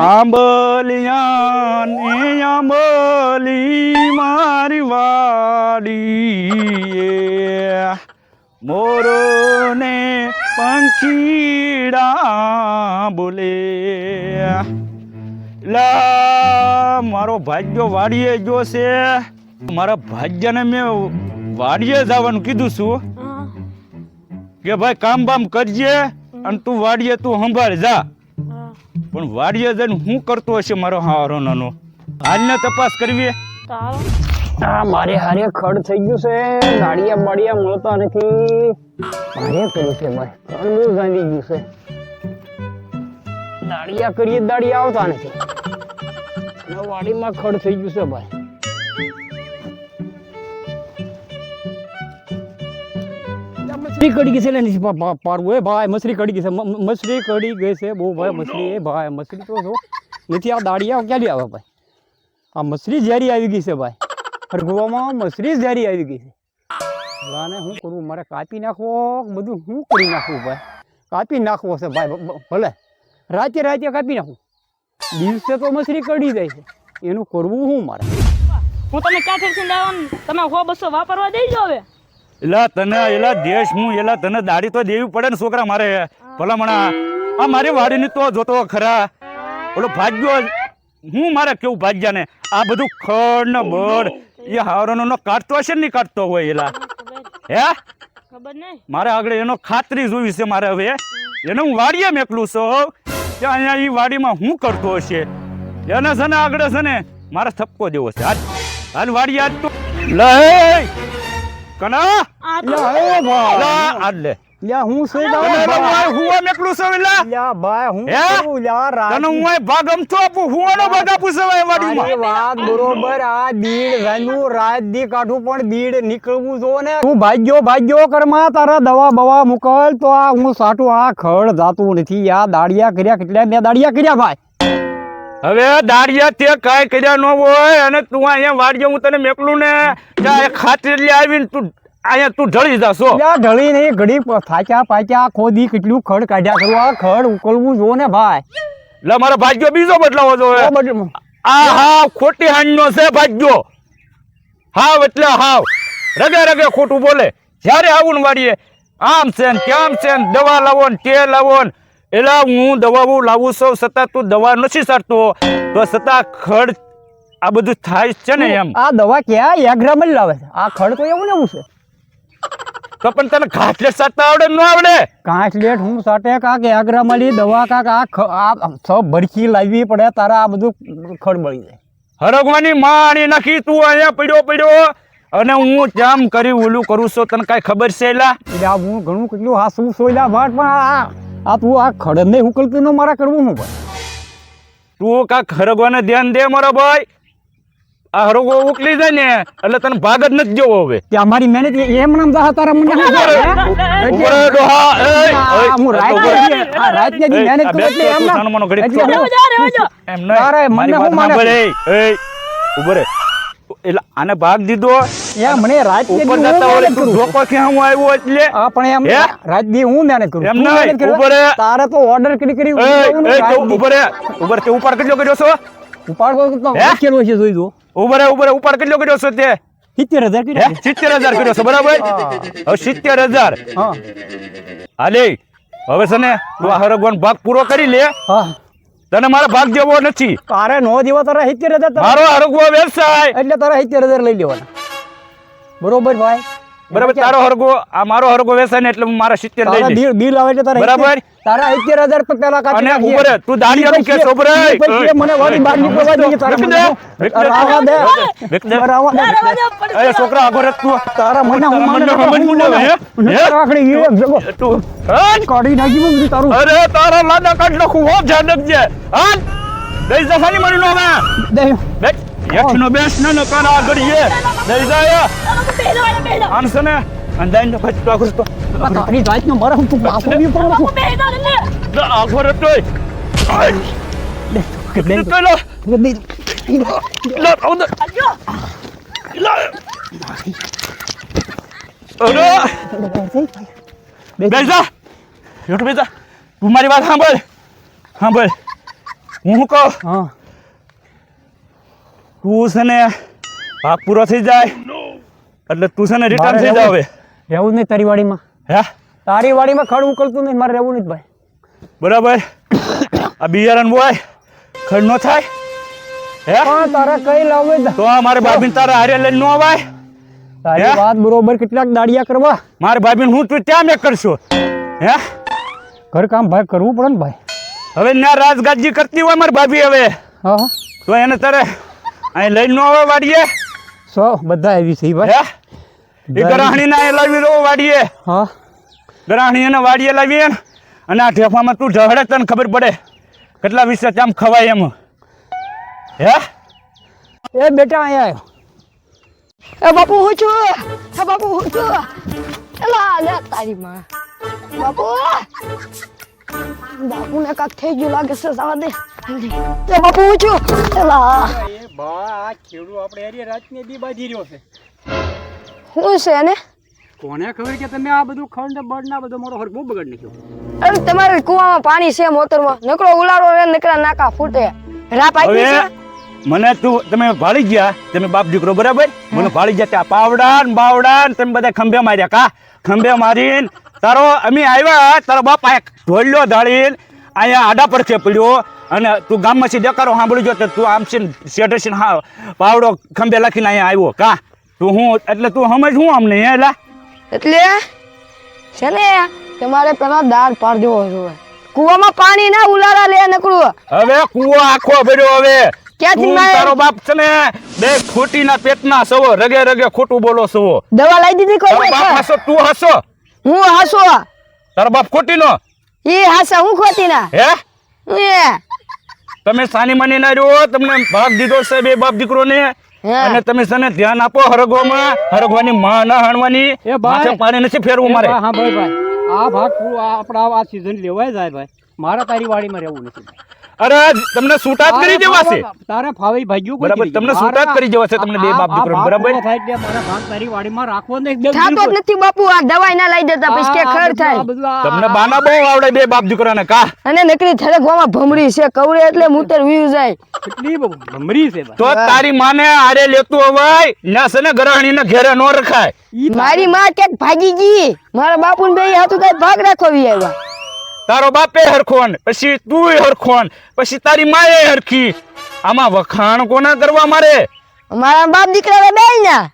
આંબલિયાન આંબલી મારી વાડી મોરોને મોરો પંખીડા બોલે. લા મારો ભાગ્યો વાડીએ ગયો છે. મારા ભાગ્યને મેં વાડીએ જવાનું કીધું છું. કે ભાઈ કામ બામ કરજે અને તું વાડીએ તું સંભાળ જા. પણ વાડીએ જઈને હું કરતો હશે મારો હારો નાનો? હાલને તપાસ કરવી આ મારે હારે ખડ થઈ ગયું છે. ગાડિયા બાડિયા મળતા નથી. મારે કર્યું છે ભાઈ? ત્રણ બહુ ગાંધી ગયું છે. દાડિયા કરીએ દાડિયા આવતા નથી. વાડીમાં ખડ થઈ ગયું છે ભાઈ. મછલી કડી ગઈ છે ને નીચે પા- પા- પાડવું એ ભાઈ મછલી કડી ગઈ છે મ- મ- મછલી કડી ગઈ છે બહુ ભાઈ મછલી એ ભાઈ મછલી તો જો નથી આ દાડિયા ક્યાંથી આવે ભાઈ આ મછલી ઝેરી આવી ગઈ છે ભાઈ હરગવામાં મછલી જ ઝેરી આવી ગઈ છે ભલાને શું કરવું મારે કાપી નાખવો કે બધું શું કરી નાખવું ભાઈ કાપી નાખવો છે ભાઈ બ- બ- ભલે રાતે રાતે કાપી નાખવું દિવસે તો મછલી કડી જાય છે એનું કરવું શું મારે હું તમે ક્યાંથી થી લાવવાનું તમે હો બસો વાપરવા દેજો હવે. એલા તને એલા દેશ હું એલા તને દાડી તો દેવી પડે ને છોકરા મારે. ભલામણા આ મારી વાડીની તો જોતો ખરા. ઓલો ભાગ્યો હું મારે કેવું ભાગ્યાને? આ બધું ખડ ને બળ એ હારોનો નો કાઢતો હશે ને કાઢતો હોય એલા? હે? ખબર નહીં. મારે આગળ એનો ખાતરી જોવી છે મારે હવે. એને હું વાડીએ મેકલું છું કે અહીંયા એ વાડીમાં હું કરતો હશે? એને છે ને આગળ છે ને મારે થપકો દેવો છે. હાલ હાલ વાડીએ આજ તો. લે કના? આ ભાઈ. લા, લે. લ્યા, હું સુઈ જાઉં તને એનો ભાઈ. હું હુવા મેકલું છું એલા લ્યા, ભાઈ હું કરું? લ્યા, રાત- તને હું અહીં ભાગ આપું? હુવાનો ભાગ આપું છું હવે વાડીમાં? વાત બરોબર આ બીડ વેનું રાત દી કાઢું પણ બીડ નીકળવું જો ને. તું ભાગ્યો ભાગ્યો કરમાં તારા દવા બવા મુકલ. તો આ હું સાટું આ ખડ જાતું નથી. આ દાડિયા કર્યા કેટલા મેં દાડિયા કર્યા ભાઈ? હવે દાડિયા તે કાંઈ કર્યા ન હોય અને તું અહીંયા વાડીએ હું તને મેકલું ને ત્યાં ખાતરી આવીને તું અહીંયા તું ઢળી જાશો. ઢળી નહીં ઘડી થાક્યા પાક્યા ખોદી કેટલું ખડ કાઢ્યા કરું. આ ખડ ઉકળવું જો ને ભાઈ. એટલે મારો ભાગ્યો બીજો બદલાવો જોઈએ આ હાવ ખોટી હાંજનો છે ભાગ્યો. હાવ એટલે હાવ. રગે રગે ખોટું બોલે. જ્યારે આવું ને વાડીએ આમ છે ને તેમ છે ને દવા લાવો ને તે લાવો ને એટલે હું દવાઓ લાવું છું છતાં તું દવા નથી સારતો તો છતાં ખડ આ બધું થાય છે ને એમ. આ દવા ક્યાં? એગ્રામ જ લાવે છે. આ ખડ તો એવું ને એવું છે. તો પણ તને ઘાટલે સાટતા આવડે ન આવડે? કાંચ લેટ હું સાટે કાંક એગ્રામલી દવા કાંક આ સબ ભરખી લાવવી પડે તારા આ બધું ખડ બળી જાય. હરગવાની માણી નાખી તું અહીંયા પડ્યો પડ્યો. અને હું જામ કરી ઓલું કરું છું તને કાંઈ ખબર છે એલા? હું ઘણું કેટલું હા શું સોયલા ભાટ પણ આ આ તું આ ખડને ઉકલતું ન મારા કરવું હું ભાઈ તું કા ખરગવાને ધ્યાન દે મારો ભાઈ આ હરગો ઉકલી જાય ને એટલે તને ભાગ જ નથી જોવો હવે ત્યાં મારી મહેનત એમ નામ દા તારા મને હે? ડોહા, રાત આ રાત ને મહેનત કરું એટલે એમ તું ના- તો. રહેવા દો. એમ ના તારે મને હું માને સાંભળ, એય, એય, ઊભો રહે. એટલે આને ભાગ દીધો મને રાત ઉપર જતા મહેનત તું કરું. ધોકો હું આવ્યો એટલે હા, પણ એમ રાત દી હું મહેનત કરું એમ નહીં, મહેનત કરે. ઊભો રહે. તારે તો ઓર્ડર કરી કરી એય, ઊભો રહું ને એય, રાત તું દી. ઊભો રહે. ઊભો રહે. તે ઉપાડ કેટલો કર્યો છો ઉપાડવો તો હે? લખેલું જોઈ જો ઊભો રહે, ઉપાડ કેટલો કર્યો છો તે સિત્તેર હજાર સિત્તેર હજાર કર્યો છે બરાબર હવે સિત્તેર હજાર હા હાલે હવે છે ને તું આ હરગવાનો ભાગ પૂરો કરી લે હા તને મારો ભાગ દેવો નથી. તારે નો જેવા તારા સિત્તેર હજાર મારો આરોગ્ય વ્યવસાય. એટલે તારા સિત્તેર હજાર લઈ લેવાના. બરોબર ભાઈ? બરાબર તારો હરગો આ મારો હરગો વેસે ને એટલે હું મારા સિત્તેર લઈ તારા લઈશ બિલ બિલ આવે એટલે તારા બરાબર. તારા સિત્તેર હજાર પેલા કાચી અને ઉપર તું દાડિયાનું ઊભો રહે. મને વાળી બાર નીકળવા દે તારા દે, હું- વેક દે. રાવા દે. રાવા દે. એ છોકરા આગળ તું તારા મને હું મને મને? મને? હે? હે? રાખડી ઈ જગો. તું હટ! કાઢી નાખી મેં તારું. અરે તારા લાડા કાઢ નાખું હો જાનક જે હાલ દઈ જસાની મરી નો હવે. દઈ. બેસ યક્ષનો બેસ ને નકર આગળ એ દઈ જા એ ચાલો, બેહી જાઓ, અહીંયા બેહી જાઓ. આનસે ને અંદાઈ નો ખચતો આગળ તો તારી જાતનો મારા હું તું પાછો બી પડો બાપુ, બેહી જાઓ, જલ્દી. આગળ રટોય દે. દે. તો લો. લો આવ દે આવજો. લો અરે દે. બેસ જા હેઠ બેસ જા તું મારી વાત સાંભળ સાંભળ હું કહું હા તું છે ને ભાગ પૂરો થઈ જાય. એટલે તું છે ને રિટર્ન થઈ જાવ. હવે રહેવું જ નહીં તારી વાડીમાં. હે? તારી વાડીમાં ખડ ઉકળતું નહીં મારે રહેવું નહીં ભાઈ. બરાબર? આ બિયારણ બોય ખડ નો થાય. હે? હા તારે કઈ લાવે તો મારે ભાભીને તારા હારે લઈને નો અવાય તારી વાત બરોબર કેટલાક દાડિયા કરવા. મારે ભાભીને હું તું ત્યાં મેં કરશો? હે? ઘર કામ ભાઈ કરવું પડે ને ભાઈ. હવે ના રાજગાજી કરતી હોય મારી ભાભી હવે. હા. તો એને તારે અહીં લઈને નો આવે વાડીએ? સો બધા આવી છે ઈ ભાઈ. એ ગરાહણીને અહીં લાવી દો વાડીએ. હા. ગરાહણી એને વાડીએ લાવીએ ને અને આ ઠેફામાં તું ઢહડે તને ખબર પડે. કેટલા વિશે આમ ખવાય એમ. હે? એ બેટા અહીંયા આવ્યો. એ બાપુ હું છું? એ બાપુ હું છું? એલા લે તારી માં. બાપુ બાપુ ને કાક થઈ ગયું લાગે છે જવા દે. એ બાપુ હું છું? એલા બા આ ખેડૂ આપણે એરી રાતને દી બાજી રહ્યો છે. શું છે ને કોને ખબર કે તમે આ બધું ખંડ બળ ના બધો મારો હરગો બગડ નાખ્યો? અરે તમારે કુવામાં પાણી છે મોટરમાં. નકરો ઉલાળો રે નકરા નાકા ફૂટે. રાપ આપી છે? મને તું તમે ભાળી ગયા? તમે બાપ દીકરો બરાબર? મને ભાળી ગયા ત્યાં પાવડા ને બાવડા ને તમે બધા ખંભે માર્યા કા? ખંભે મારીને તારો અમે આવ્યા તારો બાપ આ ઢોલ્યો ધાળીને અહીંયા આડા પડખે પડ્યો. અને તું ગામમાંથી દેકારો સાંભળી જો તો તું આમ છે શેઠે છે હા પાવડો ખંભે લખીને અહીંયા આવ્યો. કા? તું હું એટલે તું સમજ હું અમને એટલે એટલે છે ને તમારે પેલા દાળ પાડ દેવો જોઈએ કુવામાં પાણી ના ઉલારા લે નકળું હવે કુવો આખો ભર્યો હવે. ક્યાંથી મારે- તારો બાપ છે ને બે ખોટીના પેટના સવો રગે રગે ખોટું બોલો સવો. દવા લાવી દીધી તારો કોઈ બાપ હસો તું હસો. હું હાસો. તારો બાપ ખોટીનો? ઈ હાસા હું ખોટી ના હે તમે સાની માની ના રહ્યો તમને ભાગ દીધો છે બે બાપ દીકરો ને અને તમે સને ધ્યાન આપો હરગવામાં. હરગવાની માં ના હાણવાની. એ માથે પાણી નથી ફેરવું મારે. હા ભાઈ ભાઈ. આ ભાગ આપણા આ સીઝન લેવાય જાય ભાઈ. મારા તારી વાડીમાં રહેવું નથી. ભાઈ. અરે તમને છૂટાત કરી દેવાશે તારે ફાવી ભાગ્યું બરાબર, તમને મારા- કરી દેવા તમને બે બાપ દીકરો. બરાબર? એટલે મારા ભાગ તારી વાડીમાં રાખવો ને એકદમ થાતો નથી બાપુ આ દવાઈ ના લઈ દેતા પછી કે ખર થાય. તમને બાના બહુ આવડે બે બાપ દીકરાને કા? અને નકરી થરકવામાં ભમરી છે કવરે એટલે મૂતર વીવ જાય. કેટલી ભમરી છે તો તારી માને આરે લેતું હવાય ના ને ગરાણીને ઘેરે નો રખાય. મારી માં ક્યાંક ભાગી ગઈ. મારા બાપુ ને બે હાથું કઈ ભાગ રાખો વી આવ્યા. તારો બાપે હરખોન પછી તું હરખોન પછી તારી માએ હરખી. આમાં વખાણ કોના કરવા મારે? મારા બાપ દીકરા બે ના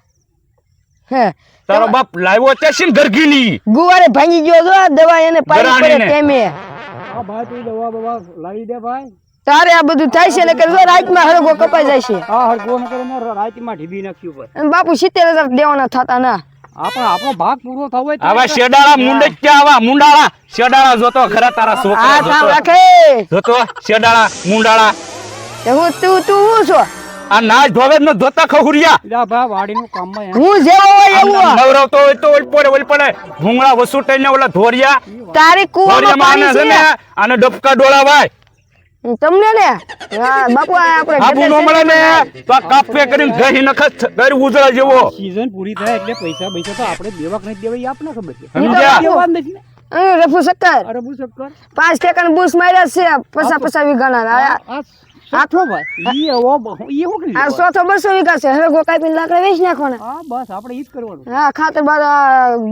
તારો બાપ લાવ્યો છે ને ગરગીની ગુવારે ભાંગી ગયો જો દવા એને પાડી પડે. તેમે આ ભાઈ તું દવા બવા લાવી દે ભાઈ. તારે આ બધું થાય છે ને કે જો રાતમાં હરગો કપાઈ જાય છે. આ હરગો ન કરીને રાતમાં ઢીબી નાખ્યું ભાઈ બાપુ સિત્તેર હજાર દેવાના થતા ના. આપણો આપણો ભાગ પૂરો થવો હોય હવે આવા શેડાળા મુંડે ક્યાં આવા? મુંડાળા? શેડાળા જોતો ખરા તારા આ છોકરા જોતો રાખે. જોતો શેડાળા મુંડાળા. તે હું તું તું હું છો? આ ના ધોવે ન ધોતા ખહુરિયા લા બા વાડી નું કામમાં હું જેવો હોય એવો નવરવતો હોય તો ઓલ પડે ઓલ પડે. ભૂંગળા વસુટાઈને ઓલા ધોરિયા. તારી કુવામાં પાણી ને છે. આને ડબકા ડોળાવાય તમને ને બાપુ આપણે આબુ નો મળે ને તો આ કાપે કરીને ગહી નખત ઘર ઉજળા જેવો. સીઝન પૂરી થાય એટલે પૈસા પૈસા તો આપણે દેવા કે નહીં દેવા એ આપને ખબર છે. સમજ્યા? દેવા નથી રફુ સક્કર અરે બુ શક્કર. પાંચ ટેકાના બૂસ માર્યા છે પસા પસા વીઘાના. આ ભાઈ ઈ ઈ. બસો વીઘા છે. હવે કાપીને લાકડા વેચી નાખવાના. હા બસ આપણે ઈ જ કરવાનું. હા ખાતર બાદ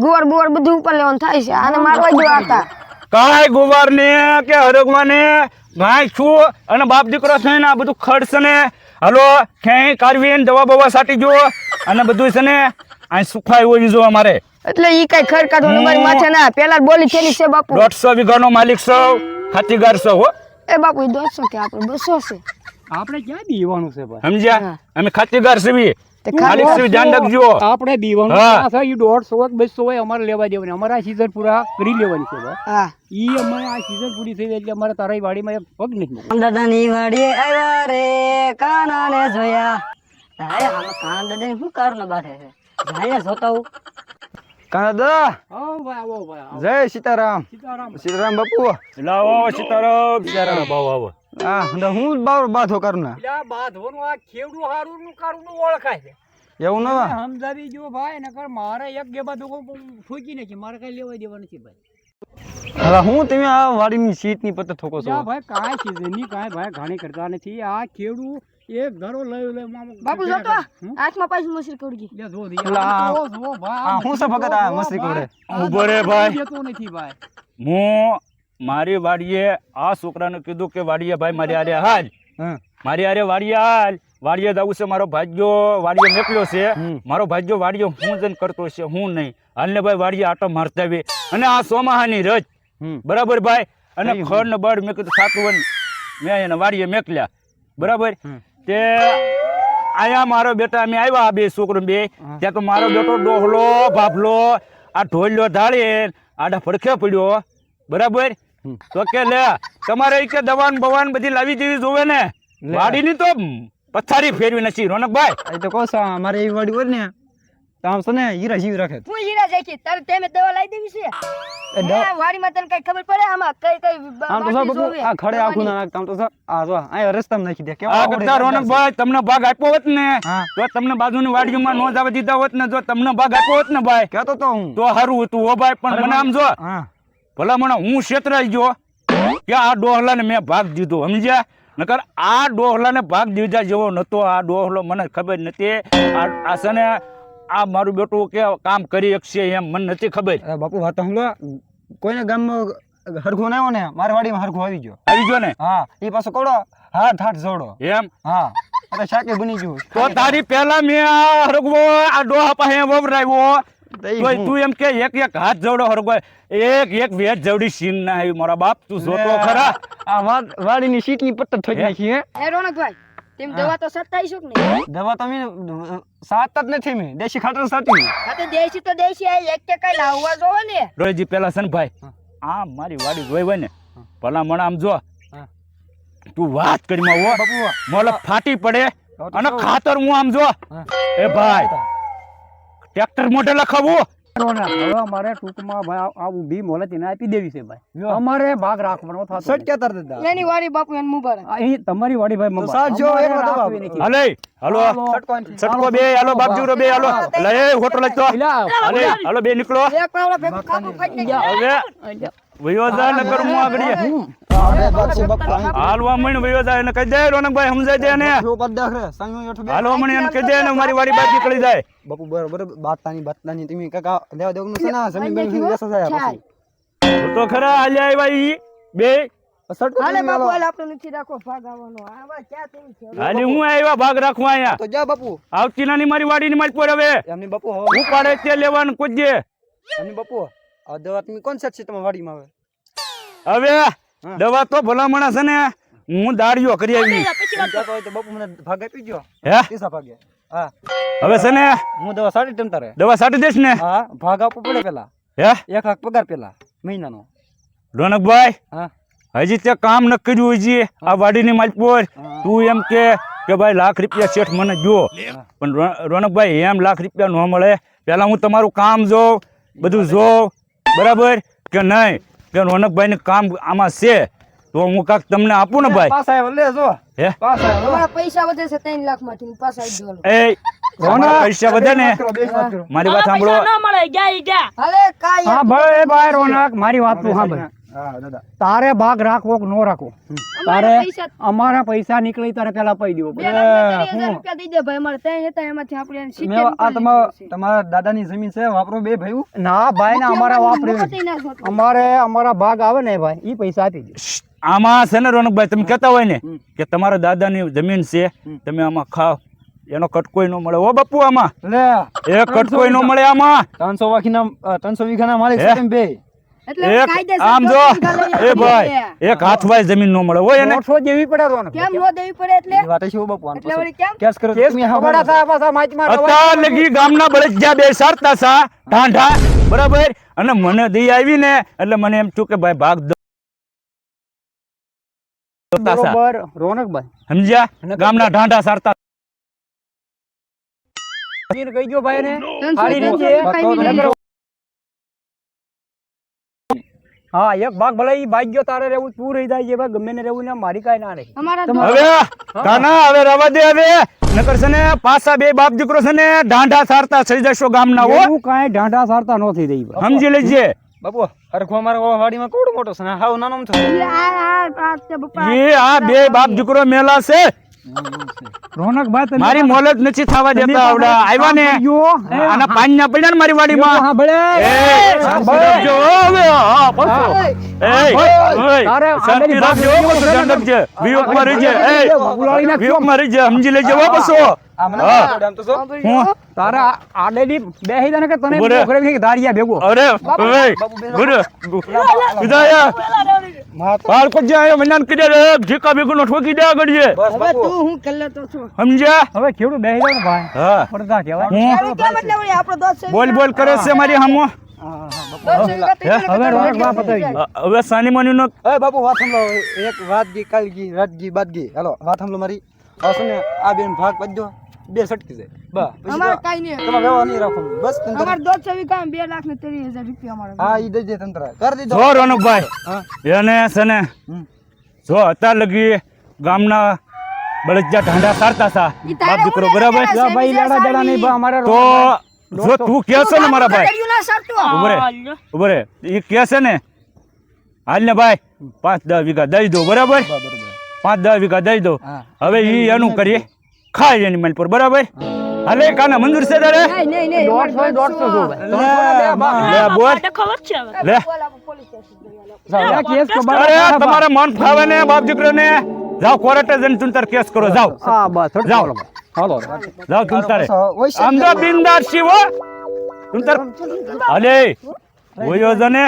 ગુવાર બુવાર બધું ઉપર લેવાનું થાય છે. આને મારવા જો આતા કાય ગુવાર ને કે હરગવા ને ગાય છું અને બાપ દીકરો થઈને આ બધું ખર્ચ ને હલો ક્યાંય કાઢવી ને દવા બવા સાટી જુઓ. અને બધું છે ને આ સુખાય હોય જો અમારે. એટલે ઈ કઈ ખર ને મારી માથે ના પેલા જ બોલી થેલી છે બાપુ. દોઢસો વીઘાનો માલિક સૌ ખાતીગાર સૌ હો. એ બાપુ દોઢસો કે આપણે બસો છે. આપણે ક્યાં બી છે ભાઈ? સમજ્યા? અમે ખાતીગાર સીવી આપણે દીવાનું હા. આ થાય ઈ દોઢસો બસો હોય અમારે લેવા દેવાની અમારે આ સીઝન પૂરા કરી લેવાની છે હા. ઈ અમારે આ સીઝન પૂરી થઈ એટલે અમારે તારા વાડીમાં એક પગ નહીં દાદાની વાડીએ આવ્યા રે કાનાને જોયા. તારે આમાં કાના દાદાને શું કારણ બાંધે છે. જાય જોતા હું કાના દાદા આવો ભાઈ આવો ભાઈ આવો. જય સીતારામ. સીતારામ. સીતારામ બાપુ. લાવો સીતારામ. સીતારામ. બાપુ આવો. હા હું બાર બાથો કરું ના એટલે આ બાંધવાનું આ ખેડૂ હારું નું કારું નું ઓળખાય છે. એવું ન સમજાવી જો ભાઈ નકર મારે એક બે બાજુ ઠોકી નથી મારે કઈ લેવા દેવા નથી ભાઈ. હવે હું તમે આ વાડીની સીટની પત્તે ઠોકો છો? ભાઈ કાંઈ સીઝનની કાંઈ ભાઈ ઘણી કરતા નથી. આ ખેડૂ એક ઘરો લઈ લે મામા. બાપુ જો તો હાથમાં પાછી મસરી કડી લે જો દી આ- હું છે આ મસરી કોડે? ઊભો રે ભાઈ. દેતો નથી ભાઈ. હું મારી વાડીએ આ છોકરાને કીધું કે વાડીએ ભાઈ મારી આરે હાલ. મારી આરે વાડીએ હાલ. વાડીએ જવું છે મારો ભાગ્યો વાડીએ મોકલ્યો છે. મારો ભાગ્યો વાડીએ હું જન કરતો છે હું નહીં. હાલને ભાઈ વાડીએ આટો મારતા બે અને આ સોમાહાની રજ. બરાબર ભાઈ? અને ખડ ને બળ મેં કીધું સાતું મેં એને વાડીએ મેકલ્યા. બરાબર. તે આયા મારો બેટા અમે આવ્યા બે છોકરો બે. ત્યાં તો મારો બેટો ડોહલો ભાભલો આ ઢોલ્યો ધાળે આડા ફડખે પડ્યો. બરાબર? તો કે લે તમારે ઈ કે દવાન બવાન બધી લાવી દેવી જોવે ને. વાડીની તો પથારી ફેરવી નથી રોનકભાઈ. એ તો કહો છો અમારે એ વાડી હોય ને તો આમ છે ને હીરા જીવ રાખે. તું હીરા જાખી તારે તેમે દવા લાવી દેવી છે. એ દવા- એ વાડીમાં તને કઈ ખબર પડે આમાં? કઈ કઈ આમ તો બાપુ આ ખડે આખું ના નાખતા આમ તો આ જો આ રસ્તામાં નાખી દે. કેવા આ કરતા રોનકભાઈ તમને ભાગ આપ્યો હોત ને. તો તમને બાજુની વાડીમાં નો જવા દીધા હોત ને જો તમને ભાગ આપ્યો હોત ને ભાઈ કહેતો તો હું. તો સારું હતું હો ભાઈ પણ મને આમ જો હા. ભલા મને હું છેતરાઈ ગયો? કે આ ડોહલાને મેં ભાગ દીધો સમજ્યા? નકર આ ડોહલાને ભાગ દીધા જેવો નહોતો. આ ડોહલો મને ખબર નથી આ છે ને આ મારું બેટું કે કામ કરી શકશે એમ મને નથી ખબર. બાપુ વાત સાંભળો કોઈને ગામમાં હરખું ના ને મારી વાડીમાં હરખું આવી ગયો. આવી ગયો ને? હા એ પાછો કોડો હાથ હાથ જોડો. એમ? હા અરે શાકે બની ગયું. તો તારી પહેલા મેં આ હરખવો આ ડોહા પાસે વવરાવ્યો. તો એમ કે એક એક હાથ જોડો હરગો એક એક વેટ જોડી સીન ના આવી મારા બાપ તું જોતો ખરા. આ વાડ- વાડીની સીટની ઠોકી હે? નાખી હે? એ રોનકભાઈ તેમ દવા તો સત્તા આવીશું કે નહીં? દવા તમે સાત જ નથી મેં દેશી ખાતર સાચી હા તો દેશી તો દેશી આ એક કે કઈ લાવવા જોવે ને. રોહિતજી પેલા સન ભાઈ આ મારી વાડી જોઈ હોય ને ભલા મને આમ જો તું વાત કરી માં મોલ ફાટી પડે અને ખાતર હું આમ જો. એ ભાઈ ટ્રેક્ટર મોઢે લખાવું અમારે ટૂંકમાં ભાઈ આ- આ ઊભી મોલે તેને આપી દેવી છે ભાઈ. અમારે ભાગ રાખવાનો થતો સટ નથી. કેતા એની વાડી બાપુ એને મુબારક અહીં તમારી વાડી ભાઈ મમ્મા. સાત જો અમારે એકલો દબાવ. રાખવી હાલો હાલો. સટકો આનથી. સટકો બે હાલો બે હાલો. એટલે હોટલ લખતો એલા, હાલે હાલો બે નીકળો. એક પાવડા ભેગું ખાતું ફાટી હવે વયો જાય ને કર હું આગળ હાલવા મણ વયો જાય કહી દે રોનકભાઈ સમજાય દે ને જો પદ રે સામે હેઠો બે હાલવા મણ એને કહી દે ને મારી વાડી બાદ નીકળી જાય. બાપુ બરોબર બાતલાની બાતલાની તમે કાકા લેવા દેવું છે ને જમીન બમીન વેચા જાય પછી. તો ખરા હાલ્યા આવ્યા ઈ બે. હાલે બાપુ હાલે આપણે નથી રાખો ભાગ આવવાનો. આવા ક્યાં તેવી છે? હાલી હું આવ્યા ભાગ રાખવા અહીંયા? તો જા બાપુ. આવતી નાની મારી વાડીની માલ પર હવે. એમની બાપુ હું. પાડે તે લેવાનું કુજે એમની બાપુ આ દવા તમે કોણ છે તમારી વાડીમાં આવે? હવે દવા તો ભલામણા છે ને હું દાડીઓ કરી આવી હોય તો બાપુ મને ભાગ આપી ગયો હે? પૈસા ભાગે. હા. હવે છે ને હું દવા સાડી ટન તારે. દવા સાડી દઈશ ને? હા ભાગ આપવો પડે પેલા. હે? એક લાખ પગાર પેલા મહિનાનો. રોનકભાઈ હા. હજી તે કામ ન કર્યું હજી. આ વાડીની માલપોર તું એમ કે કે ભાઈ લાખ રૂપિયા શેઠ મને જો પણ રોનકભાઈ એમ લાખ રૂપિયા ન મળે. પેલા હું તમારું કામ જોઉં બધું જોઉં. બરાબર? કે નહીં? કે રોનકભાઈને કામ આમાં છે? તો હું કાક તમને આપું ને ભાઈ? પાસ હે? પાસ પૈસા વધે છે ત્રણ લાખમાંથી પાછા આવી એ પૈસા વધે ને? મારી વાત સાંભળો. પૈસા મળે ગયા ગયા. હાલે કાંઈ હા ભાઈ ભાઈ રોનક મારી વાત તું સાંભળ. તારે ભાગ રાખવો કે નો રાખવો? તારે અમારા પૈસા નીકળી તારે પેલા પૈ દેવો ને તમારા દાદા ની જમીન છે વાપરો બે ભાઈ ના ભાઈ ને અમારા વાપરે. ના. અમારે અમારા ભાગ આવે ને ભાઈ ઈ પૈસા આપી દે. આમાં છે ને રોનકભાઈ તમે કહેતા હોય ને કે તમારા દાદાની જમીન છે તમે આમાં ખાવ એનો કટકોય નો મળે. ઓ બાપુ આમાં. લે એ કટકોય નો મળે આમાં. ત્રણસો વાખીના ના ત્રણસો વીઘાના માલિક હે? બે. આમ જો દોઢ વીઘા લઈ એ ભાઈ આવીએ. એક હાથવાય જમીન ન મળે હોય એને. દોઢસો જેવી પડે રોનક કેમ નો દેવી પડે એટલે? વાત છે બાપુ એટલે વળી કેમ? કેસ કરો તમે હા ખબર બોલો. હતા પાછા માચમાં લગી ગામના બળદિયા બે સારતા સા ઢાંઢા બરાબર? અને મને દઈ આવી ને એટલે મને એમ થયું કે ભાઈ ભાગ. બરોબર રોનકભાઈ સમજ્યા? ગામના ઢાંઢા સારતા કહી દો ભાઈ ને. હા એક ભાગ ભલે ઈ ભાગ્યો તારે રહેવું તું રહી જાય છે ભાઈ ગમે ને રહેવું ને મારી કાંઈ ના રહી. અમારા હવે કાના હવે રવા દે હવે. નકર છે ને પાછા બે બાપ દીકરો છે ને ઢાંઢા સારતા થઈ જશો ગામના હો. હું કાંઈ ઢાંઢા સારતા ન થઈ રહી. સમજી લેજે. બાપુ હરખો અમારા વાડીમાં કોડ મોટો છે હાવ નાનો છે. એ આ બે બાપ દીકરો મેલા છે. રોનકભાઈ તમે મારી મોલત નથી થવા દેતા આવડા. આવ્યા ને આના પાણી ના પડ્યા ને મારી વાડીમાં. હા ભલે. એ, હવે, હા, પાછો. એ, શાંતિ. વિયોગમાં રહીજે, સમજી લેજે? તારા આડેલી બેહી દે ને કે તને ઊભો કે દારિયા ભેગો અરે, ગુરુ, બહાર કોઈ જાય, મને આને કીધે રે, ઢીકા નો ઠોકી દે. બસ બાપુ તું હું કલ્લે તો છું સમજ્યા? હવે ખેડૂત બેહી જાવ ભાઈ હા. પડદા કહેવાય હું? કે મતલબ આપણો દોસ્ત છે બોલ બોલ કરે છે મારી હામો? હવે. હવે સાની માની નો એ બાપુ વાત સાંભળો એક વાત ગી કાલ ગી રાત ગી બાદ ગી હાલો વાત સંભળો મારી હવે છે આ બેન ભાગ પડજો બે સટકી જાય અમાર કાઈ નહીં. તમે વ્યવહાર નહીં રાખો બસ તંત્ર અમાર દોસ્ત કામ 2 લાખ ને 30000 રૂપિયા અમારે હા ઈ દઈ તંત્ર કરી દીધો. જો રોનકભાઈ એને છે ને જો અત્યાર લગી ગામના બળદજા ઢાંડા સારતા હતા બાપ દીકરો બરાબર? ભાઈ લેડા દેડા નહીં ભાઈ અમારે તો જો તું કે છે ને મારા ભાઈ. ઉભરે ના સરતું. ઊભો રે. ઊભો રે. એ કે છે ને હાલ ને ભાઈ પાંચ દસ વીઘા દઈ દો બરાબર? પાંચ દસ વીઘા દઈ દો હવે એ એનું કરીએ. ખાય એની માલ પર બરાબર? હાલે કાના મંજૂર છે તારે? નહીં નહીં નહીં દોઢસો એ દોઢસો જો લે બોલ. ખબર છે લે. કેસ તો અરે તમારે મન ફાવે ને બાપ દીકરો ને જાઓ કોર્ટે જઈને તું કેસ કરો. જાવ હા બસ હટ જાઓ. હાલો જાઓ તું તારે. વૈશ્ય આમ તો બિંદાસ શિવો તું અલે ઓયો જને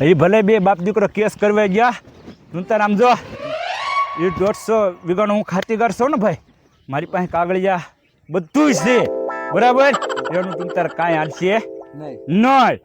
એ ભલે બે બાપ દીકરો કેસ કરવા ગયા. તું તાર આમ જો. એ દોઢસો વીઘાનો હું ખાતીગાર છું ને ભાઈ. મારી પાસે કાગળિયા બધું જ છે. બરાબર? એનું તું તાર કાંઈ હાલશે નહીં. નહીં.